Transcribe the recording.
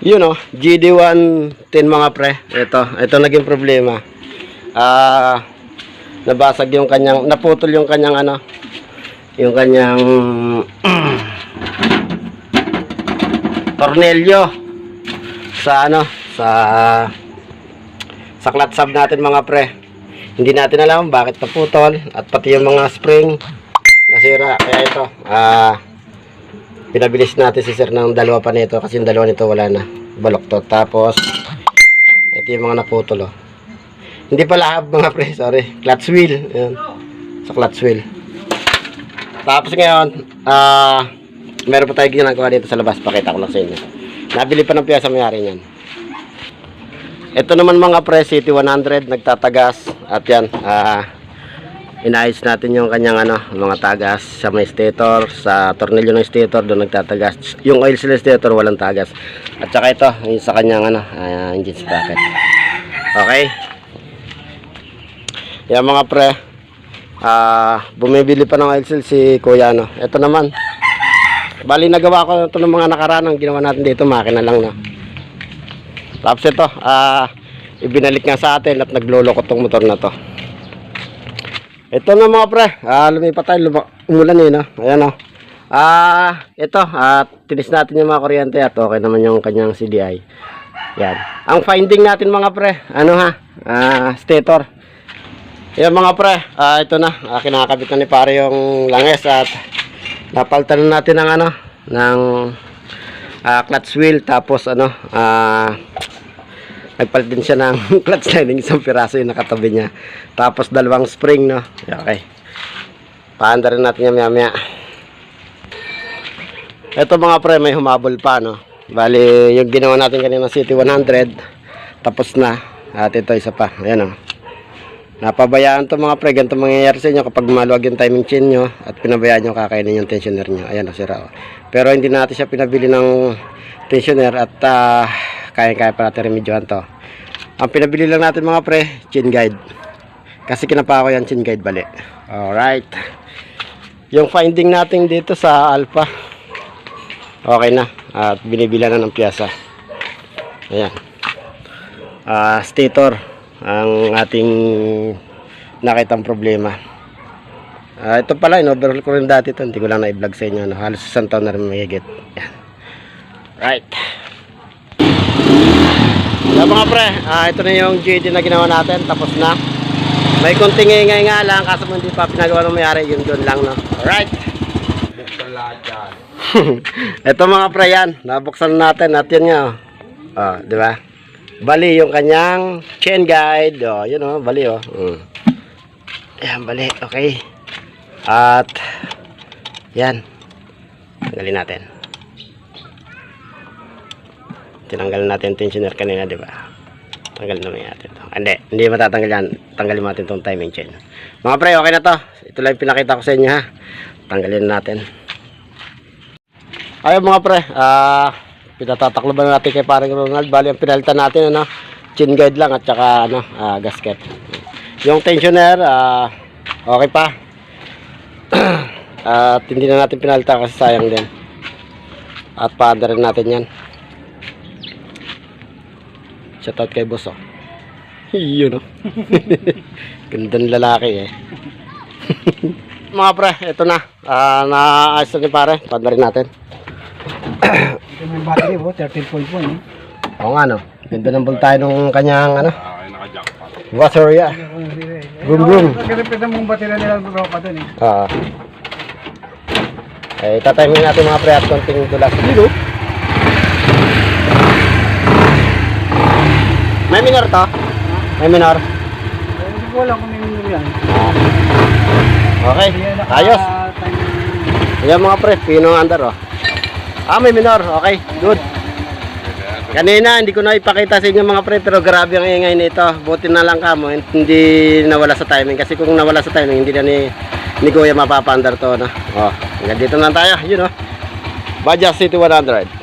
Yun oh, GD110 mga pre. Ito, ito naging problema. Ah, nabasag yung kanyang, naputol yung kanyang ano, yung kanyang tornilyo sa ano, sa sa clutch natin mga pre. Hindi natin alam bakit naputol at pati yung mga spring nasira. Kaya ito, ah, pinabilis natin si sir ng dalawa pa nito kasi yung dalawa nito wala na. Baloktot tapos ito yung mga naputol oh. hindi pala hub mga pre sorry. Clutch wheel. Ayan. sa clutch wheel. Tapos ngayon ah meron pa tayo ginagawa dito sa labas. Pakita ko lang sa inyo. Nabili pa ng piyasa mayari niyan. Ito naman mga pre City 100 nagtatagas. At yan ah inayos natin yung kanyang ano, mga tagas sa may stator, sa tornilyo ng stator doon nagtatagas. Yung oil seal stator walang tagas. At saka ito, yung sa kanyang ano, ah, engine sprocket. Okay? Yan mga pre. Ah, bumibili pa ng oil seal si Kuya no. Ito naman. Bali nagawa ko ito ng mga nakaraan ginawa natin dito, makina lang no. Tapos ito, ah ibinalik nga sa atin at nagloloko tong motor na to. Ito na mga pre, ah, lumipat tayo, luma- umulan eh, no? Ayan, oh. Ah, ito, at tinis natin yung mga kuryente at okay naman yung kanyang CDI. Yan. Ang finding natin mga pre, ano ha? Ah, stator. Yan mga pre, ah, ito na, ah, kinakabit na ni pare yung langes at napaltan na natin ng ano, ng ah, clutch wheel tapos ano, ah, nagpalit din siya ng clutch lining isang piraso yung nakatabi niya. Tapos dalawang spring no? Okay. Paanda rin natin yan maya maya. Ito mga pre may humabol pa no? Bali yung ginawa natin kanina City 100 tapos na. At ito isa pa. Ayan o napabayaan to mga pre. Ganito mangyayari sa inyo kapag maluwag yung timing chain nyo at pinabayaan nyo kakainin yung tensioner nyo. Ayan o sira o pero hindi natin siya pinabili ng tensioner at ah, kaya-kaya pa natin remedyohan to. Ang pinabili lang natin mga pre chain guide. Kasi kinapa ko yan chain guide bali. Alright. Yung finding natin dito sa alpha. Okay na. At binibila na ng piyasa ayan. Ah stator ang ating nakitang problema. Ah, ito pala in-overhaul ko rin dati ito hindi ko lang na-vlog sa inyo no? halos isang taon na rin mahigit. Yan right So mga pre, ah, ito na yung GD na ginawa natin, tapos na. May konting ingay nga lang, kaso mo hindi pa pinagawa ng mayari, yun doon lang, no? Alright. Buksan lahat yan. ito mga pre yan, nabuksan natin, at yun nga, oh. Oh, di ba? Bali yung kanyang chain guide, oh, yun oh, bali oh. Mm. Ayan, bali, okay. At, yan. Tanggalin natin. Tinanggal natin tensioner kanina, di ba? Tanggalin naman natin to. Hindi, hindi matatanggal yan. Tanggalin natin tong timing chain. Mga pre, okay na to. Ito lang pinakita ko sa inyo ha. Tanggalin natin. Ayun mga pre, ah, pinatatakloban na natin kay paring Ronald. Bali, ang pinalitan natin, ano, chin guide lang at saka, ano, ah, gasket. Yung tensioner, ah, okay pa. at hindi na natin pinalitan kasi sayang din. At paanda rin natin yan. Shoutout kay boss oh. Yun oh. Gandang lalaki eh. Mga pre, ito na. Ah, naayos na ni pare. Panda rin natin. Ito may battery po, 13.1 eh. Oo nga no. Ganda ng tayo nung kanyang ano. Water ya. Vroom, vroom. Nagkaripitan mong battery nila ng ropa dun eh. Ah. Eh, tatiming natin mga pre at konting dulas. Dito. May minor to? May minor. Hindi ko alam kung may minum yan. Okay. Ayos. Yan mga pre, pinong under oh. Ah, may minor. Okay, good. Kanina, hindi ko na ipakita sa inyo mga pre, pero grabe ang ingay nito. Buti na lang kamo, hindi nawala sa timing. Kasi kung nawala sa timing, hindi na ni, ni Kuya mapapandar to. No? Oh, hanggang dito na tayo. Yun oh. Baja City 100.